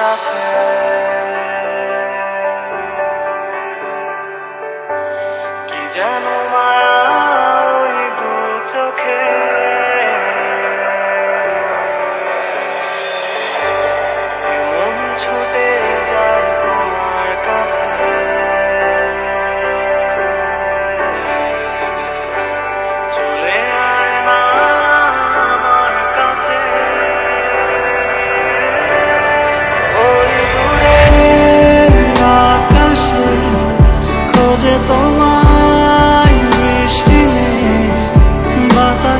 সাথে। কি যেন মায়া ওই দু চোখে।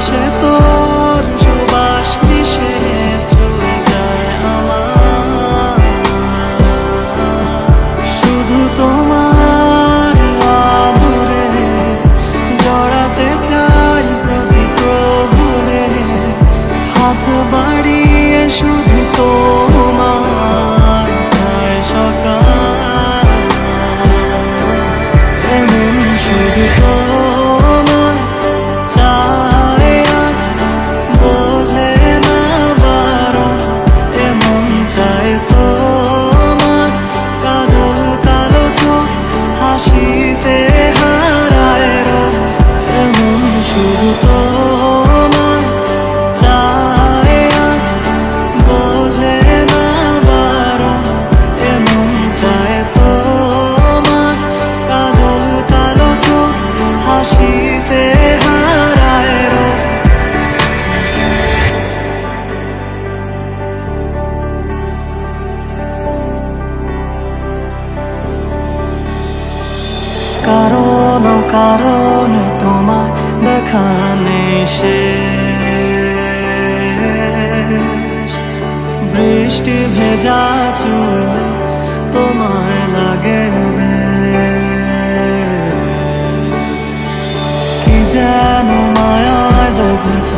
বাতাসে তোর বারণ এমন চায় তোমার কাজল কালো চোখ হাসিতে হারায় কারণ কারণে তোমায় দেখা নেই শেষ বৃষ্টি ভেজা চুলে তোমায় লাগে কি যেন মায়া বেঁধেছ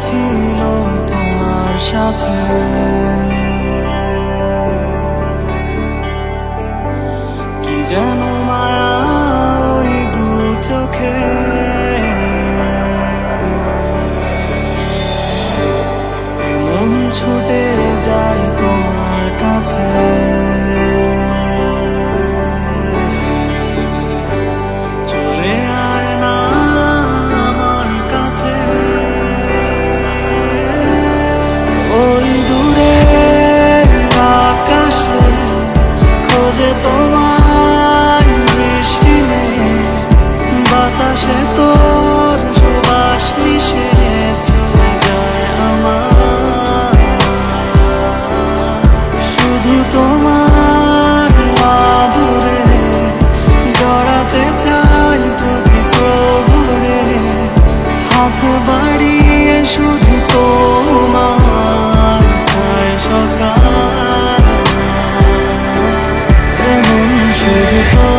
ছিল তোমার সাথে। কি যেন মায়া ওই দু চোখে। ছুটে যায় তোমার কাছে। তোমার বৃষ্টি নেই, বাতাসে তোর সুবাস মিশে চলে যায় আমার। শুধু তোমার আদরে জড়াতে চাই প্রতি প্রহরে, হাত বাড়িয়ে শুধু তোমার সকাল এমন শুধু তো